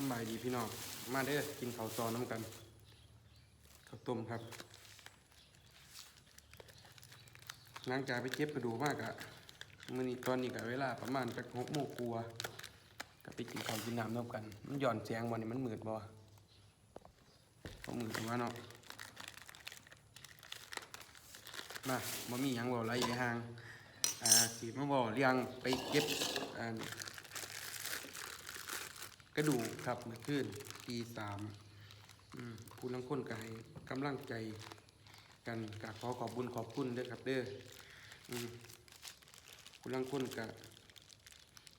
สบายดีพี่น้อง มาเด้อกินข้าวซอน้ำกัน ข้าวต้มครับหลังจากไปเก็บกระดูกมากอะมื่อนี้ตอนนี้กะเวลาประมาณจักหกโมงกลัวก็ไปกินข้าวกินน้ำน้ำกัน มันหย่อนแสงวันนี้มันมืดบ่ก็มืดว่าเนาะมาบ่มีหยังบ่ไรอีกห่างอ่าสิมาบ่เรียงไปเก็บอ่า กระดูกครับเมื่อคืนตีสามผู้ลังคนก็ให้กำลังใจกันกขอขอบบุญขอบคุณเด้อครับเด้อผู้ลังคนก็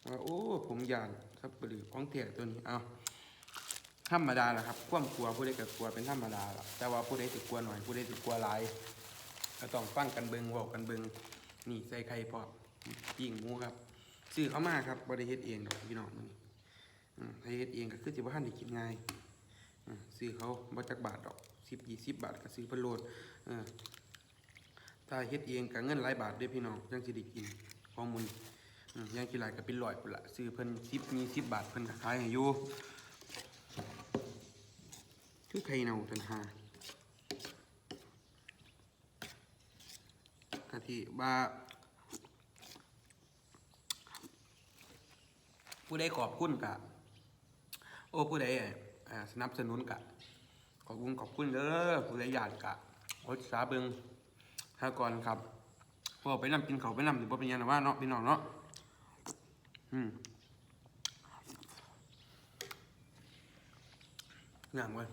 ว่าโอ้ ผมยานครับบรือของเถี่ยตัวนี้เอาธรรมดาแหละครับความกลัวผู้ใดก็กลัวเป็นธรรมดาละแต่ว่าผู้ใดติกลัวหน่อยผู้ใดติกลัวหลายก็ต้องฟังกันเบิงเว้ากันเบิงนี่ใส่ไข่พอมปิ้งหมูครับซื้อเข้ามาครับบริเฮ็ดเองดอกพี่น้องมัน ถ้าเฮ็ดเองก็คือสิบ่ทันได้กินง่ายซื้อเขาบ่จักบาทดอก10 20บาทก็ซื้อเพิ่นโลดถ้าเฮ็ดเองก็เงินหลายบาทด้อพี่น้องจังสิได้กินข้อมุนอืมอย่างกี่หลายก็เป็นร้อยพุ่นละซื้อเพิ่น10มี10บาทเพิ่นก็ขายให้อยู่คือไข่เน่าตันหากะทิว่าผู้ใดขอบคุณกะ โอ้ผู้ใดอ่าสนับสนุนกะขอบคุณขอบคุณเด้อผู้ใดอยากกะโอ้สาเบิงฮาก่อนครับพอไปนำกินเขาไปนำถือว่าเป็นยังไงว่าเนาะพี่น้องเนาะอืมงามเว้ย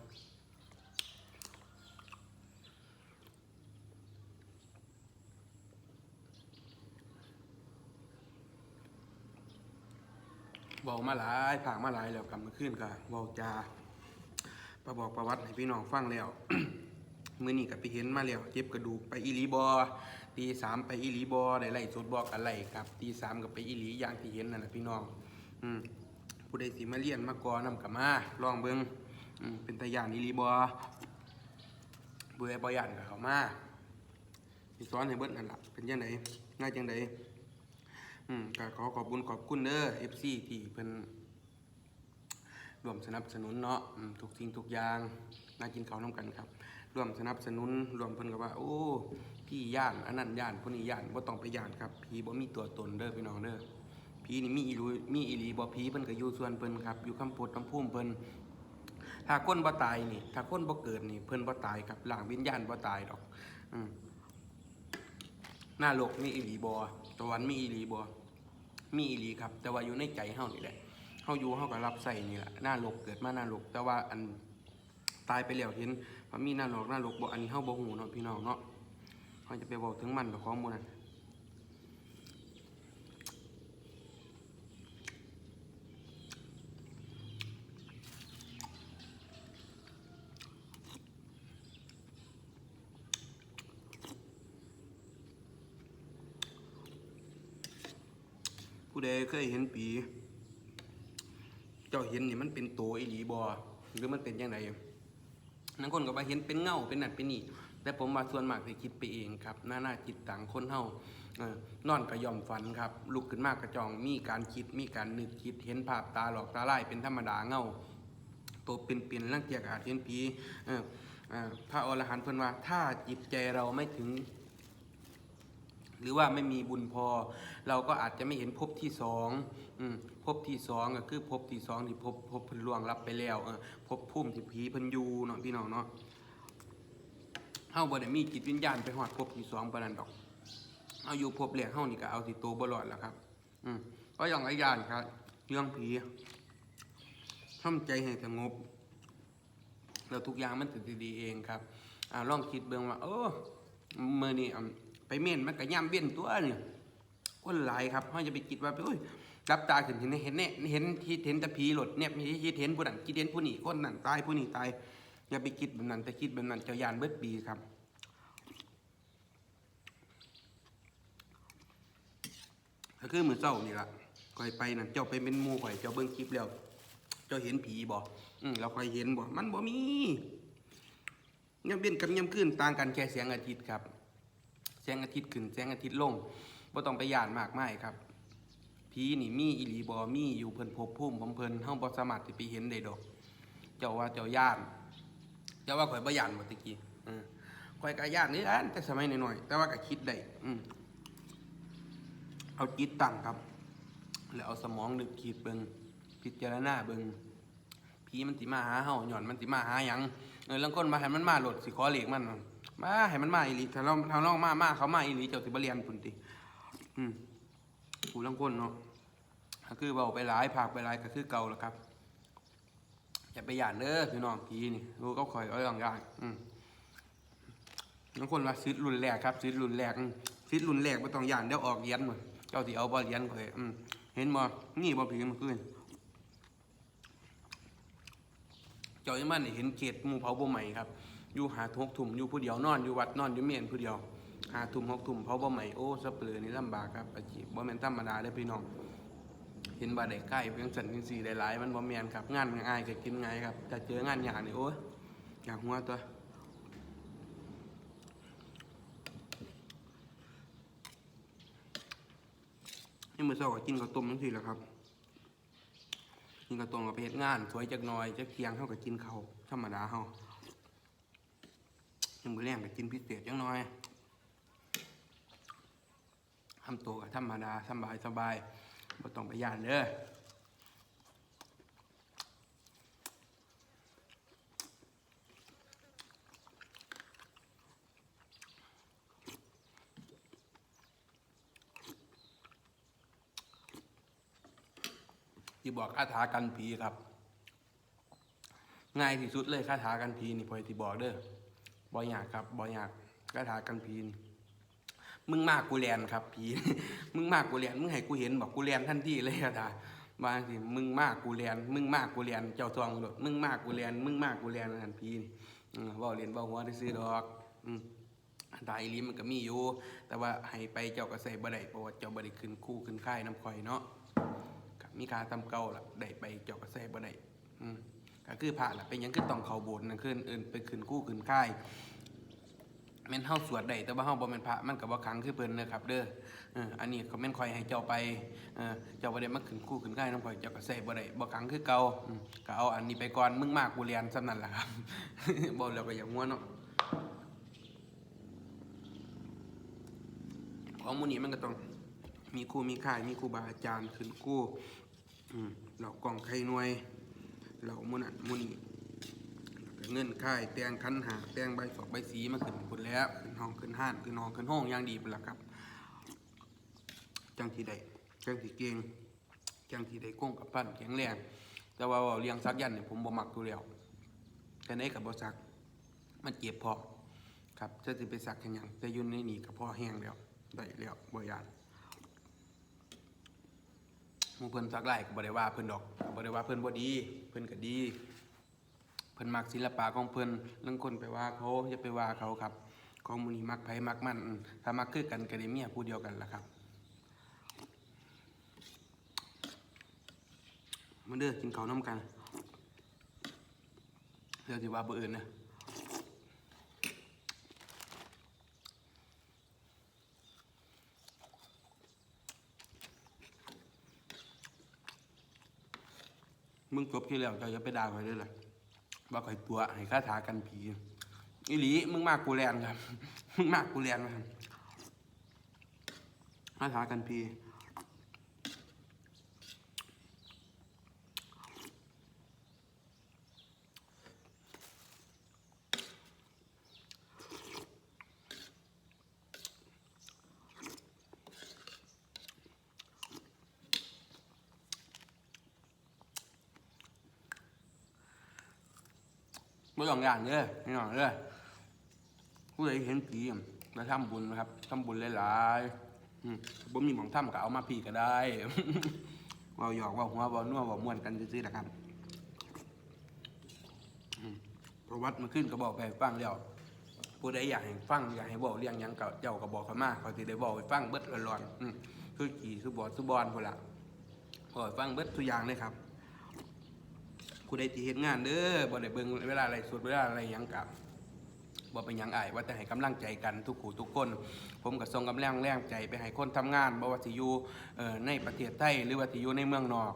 อกมาหลายผากมาหลายแล้วกลับมาขึ้นกะบอกจาประบอกประวัติให้พี่น้องฟังแล้วมื่อนี้ก็ไปเห็นมาแล้วเจ็บกระดูกไปอีลีบอตีสามไปอีลีบอได้ไล่สดบอกกันไล่ครับตีสามก็ไปอีลีอย่างที่เห็นนั่นแหละพี่น้อง อืมผู้ใดสิมาเรียนมากอนำกับมาลองเบิงอืมเป็นตาย่านอีลีบอผู้ใดบ่ย่านกับเขามาสิสอนให้เบิดนั่นแหละเป็นจังไดง่ายจังได อืมก็ขอขอบคุณขอบคุณเด้อ FC ที่เพิ่นร่วมสนับสนุนเนาะอืมทุกสิ่งทุกอย่างน่ากินข้าวน้ำกันครับร่วมสนับสนุนรวมเพิ่นก็ว่า โอ้พี่ย่านอันนั้นย่านผู้นี้ย่านบ่ต้องไปย่านครับผีบ่มีตัวตนเด้อพี่น้องเด้อผีนี่มีอีหลีมีอีหลีบ่ผีเพิ่นก็อยู่ส่วนเพิ่นครับอยู่คำพูดคำพุ่มเพิ่นถ้าคนบ่ตายนี่ ถ้าคนบ่เกิดนี่ เพิ่นบ่ตายครับร่างวิญญาณบ่ตายดอก อืม หน้าโลกมีอีหลีบ่สวรรค์มีอีหลีบอมีอีหลีครับ แต่ว่าอยู่ในใจเฮานี่แหละเฮาอยู่เฮาก็รับใส่นี่แหละหน้าโลกเกิดมาหน้าโลกแต่ว่าอันตายไปแล้วเห็นว่ามีหน้าโลกหน้าโลกบ่อันนี้เฮาบ่ฮู้เนาะพี่น้องเนาะเฮาจะไปบอกถึงมันกับข้อมูลนั้น ผู้ใดเคยเห็นผีเจ้าเห็นนี่มันเป็นตัวอีหลีบ่หรือมันเป็นยังไงนังคนก็ว่าเห็นเป็นเงาเป็นนั่นเป็นนี่แต่ผมว่าส่วนมากที่คิดไปเองครับหน้าหน้าจิตต่างคนเฮานอนกระยอมฝันครับลุกขึ้นมากกระจองมีการคิดมีการนึกคิดเห็นภาพตาหลอกตาไล่เป็นธรรมดาเงาตัวเป็นเปลี่ยนร่างเกียกอาจเห็นผีพระอรหันต์เพิ่นว่า ถ้าจิตใจเราไม่ถึง หรือว่าไม่มีบุญพอ เราก็อาจจะไม่เห็นภพที่สองอภพที่สองก็คือภพที่สองที่ภพภพพิ่นลวงรับไปแล้วภพภูมิที่ผีพิ่นยูเนาะพี่น้องเนาะเฮาบ่ได้มีจิตวิญญาณไปฮอดภพที่สองปานนั้นดอกเฮาอยู่ภพแรกเฮานี่ก็เอาสิโตวบ่รอดแล้วครับ อืมก็อย่างไรยานครับ เรื่องผีทำใจให้สงบแล้วทุกอย่างมันจะดีเองครับอ่าลองคิดเบิ่งว่า เออมื้อนี่ ไปเม่นมันก็ย่ำเบี้ยนตัวนี่คนหลายครับเฮาจะไปคิดว่าโอ้ยรับตาขึ้นเห็นเห็นเนี่ยเห็นที่เห็นต่ผีหลดเนี่ยมีคิดเห็นผู้นั้นคิดเห็นผู้นี้คนนั้นตายผู้นี้ตายอย่าไปคิดแบบนั้นแต่คิดแบบนั้นเจ้ายานเบิดปีครับก็คือมือเจ้านี่ล่ะก่อยไปนั่นเจ้าไปเป็นมู่ข่อยเจ้าเบิ่งคลิปแล้ว เจ้าเห็นผีบ่อืมเราค่อยเห็นบ่มันบ่มียามเย็นกับยามคืนต่างกันแค่แสงอาทิตย์ครับ แสงอาทิตย์ขึ้นแสงอาทิตย์ลงบ่ต้องไปย่านมากมายครับผีนี่มีอีหลีบ่มีอยู่เพิ่นภพภูมิของเพิ่นเฮาบ่สามารถสิไปเห็นได้ดอก เจ้าว่าเจ้าย่าน เจ้าว่าข่อยบ่ย่านบ่ตะกี้เออข่อยก็ย่านนี่อันแต่สมัยน้อยๆแต่ว่าก็คิดได้อืเอาจิตตั้งครับ แล้วเอาสมองนึกคิดเบิ่งพิจารณาเบิ่งผีมันสิมาหาเฮาหย่อนมันสิมาหาหยังเออลางคนมาให้มันมาโหลดสิขอเลขมัน มาให้มันมาอีหลีถ้าเราถ้าเรามามาเขามาอีหลีเจ้าสิบเรียนพุ่นติอืมผู้ลางคนเนาะก็คือเบาไปหลายผากไปหลายก็คือเก่าแล้วครับ อย่าไปหยาดเด้อพี่น้องผีนี่รู้ก็คอยเอาอย่างยางอืมบางคนว่าซิดรุนแรกครับซิดรุนแรกอืมซิดรุนแรกไม่ต้องหยาดเดี๋ยวออกเลี้ยนหมดเจ้าที่เอาบ่เลี้ยนข่อยอืมเห็นบ่นี่บ่ผีมันขึ้นเจ้าอีมันเห็นเขตมูเผาบ่ใหม่ครับ อยู่หาทุกถุ่มอยู่ผู้เดียวนอนอยู่วัดนอนอยู่เมียนผู้เดียวหาทุ่มหกทุ่มเผาะบ่ใหม่โอ้สเปลือนี่ลำบากครับอาชีพบ่แม่นธรรมดาเด้พี่น้อง เห็นบ่ได้ใกล้เพียงสันเพียงสี่ได้หลายมันบ่แม่นครับงานง่ายก็กินง่ายครับแต่เจองานยากนี่โอ้ยอยากหัวตัวนี่มือเช้าก็กินข้าวต้มจังซี่แหละครับกินข้าวต้มกับไปเฮ็ดงาน สวยจักหน่อยจักเที่ยงเฮาก็กินข้าวธรรมดาเฮา ยังมื้อแรงก็กินพิเศษจังน่อยทำตัวกับธรรมดาสบายสบายบ่ต้องไปยานเด้อที่บอกคาถากันผีครับ ง่ายที่สุดเลยคาถากันผีนี่พอยที่บอกเด้อ บ่อยากครับบ่อยากคาถากันผีนมึงมากกูแลนครับผีมึงมากกูแลนมึงให้กูเห็นบอกกูแลนทันทีเลยอะท่าบางทีมึงมากกูแลนมึงมากกูแลนเจ้าทองโดดมึงมากกูแลนมึงมากกูแลนนั่นผีนี่อืมเว่าเรียนเบาหัวได้ซื้อดอกอืมตายลีมันก็มีอยู่ แต่ว่าให้ไปเจ้าก็ใส่บ่ได้เพราะว่าเจ้าบ่ได้ขึ้นคู่ขึ้นค่ายน้ำข่อยเนาะมีการทำเก่าล่ะได้ไปเจ้าก็ใส่บ่ได้อืม ก็คือพระล่ะเป็นยังคือต้องเข้าโบสถ์นั่นคือเอิ้นไปขึ้นคู่ขึ้นค่ายแม่นเฮาสวดได้แต่ว่าเฮาบ่แม่นพระมันก็บ่ครั้งคือเพิ่นเด้อครับ เด้อเอออันนี้เขาแม่นคอยให้เจ้าไปเออเจ้าบ่ได้มาขึ้นคู่ขึ้นค่ายนำข่อยเจ้าก็ใส่บ่ได้บ่ครั้งคือเก่าก็เอาอันนี้ไปก่อนมึงมากกูเรียนซำนั้นล่ะครับบ่แล้วก็อย่างงัวเนาะของมูนี้มันก็ต้องมีครูมีค่ายมีครูบาอาจารย์ขึ้นคู่อืมเหล่ากองไข่หน่วย เหล่าหมู่นั้นหมู่นี้แล้วก็เงินค่ายแตงคันหาแตงใบสอกใบสีมาขึ้นพุ่นแล้วขึ้นห้องขึ้นห้านขึ้นห้องขึ้นห้องอย่างดีพุ่นละครับ จังที่ได้จังที่เก่งจังที่ได้ก้งกับปั้นแข็งแรงแต่ว่าเว้าเลี้ยงซักยันเนี่ยผมบ่มักอยู่แล้วแต่ไหนกับบ่ซักมันเจ็บพอครับจะสิไปซักแค่หยังแต่อยุ่นในนี่ก็พอแห้งแล้วได้แล้วบ่ยาน มูเพิ่นซักไล่ก็บ่ได้ว่าเพิ่นดอกบ่ได้ว่าเพิ่นบ่ดี เพิ่นก็ดี เพิ่นมักศิลปะของเพิ่นลังคนไปว่าเขาอย่าไปว่าเขาครับ ของมูนี้มักไผมักมันถ้ามักคือกันก็ได้เมียผู้เดียวกันล่ะครับมาเด้อกินข้าวน้ำกันเดี๋ยวสิว่าบ่อื่นนะ มึงจบที่แล้วเจ้าอย่าไปด่าข่อยด้อล่ะว่าข่อยตัวให้คาถากันผีอีหลีมึงมากกูแลนครับ มึงมากกูแลนครับคาถากันผี ไม่ต้องอย่างเด้อไม่ต้องเด้อผู้ใดเห็นผีอะมาทำบุญนะครับทำบุญหลายๆอืมบ่มีหมองทำก็เอามาพี่ก็ได้เว่าหยอกว่าหัวว่านัวว่าม่วนกันซื่อๆนะครับประวัติมันขึ้นก็บอกไปฟังแล้วผู้ใดอยากให้ฟังอยากให้บอกเรื่องยังเก็เจ้าก็บอกเขามาเขาสิได้บอกให้ฟังเบิดร้อนๆคือขี่คือบอดคือบอลพุ่นละบอกฟังเบิดทุกอย่างเลยครับ ผู้ใดที่เฮ็ดงานเด้อบ่ได้เบิ่งเวลาอะไรสดเวลาอะไรหยังกับบ่เป็นหยังอายว่าแต่ให้กำลังใจกันทุกคู่ทุกคน ผมก็ส่งกำลังแรงใจไปให้คนทำงานบ่ว่าสิอยู่เอ่อในประเทศไทยหรือว่าสิอยู่ในเมืองนอก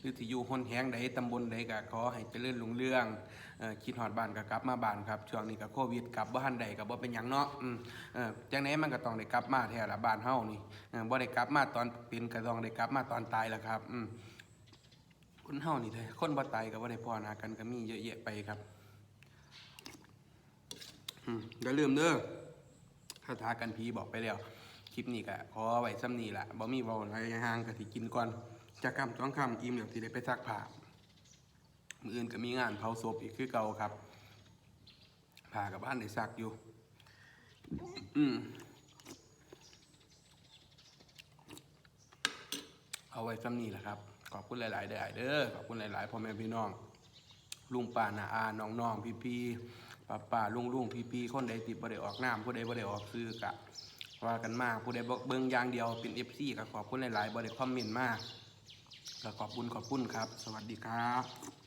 หรือที่อยู่หนแหงใดตำบลใดก็ขอให้เจริญรุ่งเรืองเอ่อคิดฮอดบ้านก็กลับมาบ้านครับช่วงนี้ก็โควิดกลับบ่ทันใดก็บ่เป็นหยังเนาะอืมเอ่อจังไดมันก็ต้องได้กลับมาแท้ละบ้านเฮานี่เออบ่ได้กลับมาตอนเป็นก็ต้องได้กลับมาตอนตายล้วครับอืม คนเฮานี่แท้คนบ่ตายก็บ่ได้พ้อหนากันก็มีเยอะแยะไปครับอย่าลืมเด้อคาถากันผีบอกไปแล้ว คลิปนี้ก็ขอไว้ซ้ำนี้ละบ่มีเว้าอะไรห่างก็สิกินก่อนจะคำสองคำอิ่มเดี๋ยวสิได้ไปซักผ้ามืออื่นก็มีงานเผาศพอีกคือเก่าครับผ้ากับบ้านได้ซักอยู่ อืมเอาไว้ซ้ำนี้แหละครับ ขอบคุณหลาย ๆ เด้อเด้อขอบคุณหลาย ๆ พ่อแม่พี่น้อง ลุงป้านาอาน้องน้องพี่พี่ป้าป้าลุงลุงพี่พี่คนใดติดบ่ได้ออกน้ำผู้ใดบ่ได้ออกซื้อกะว่ากันมากผู้ใดบ่เบิ่งอย่างเดียวเป็นเอฟซีก็ขอบคุณหลาย ๆบ่ได้คอมเมนต์มากก็ขอบคุณขอบคุณครับ สวัสดีครับ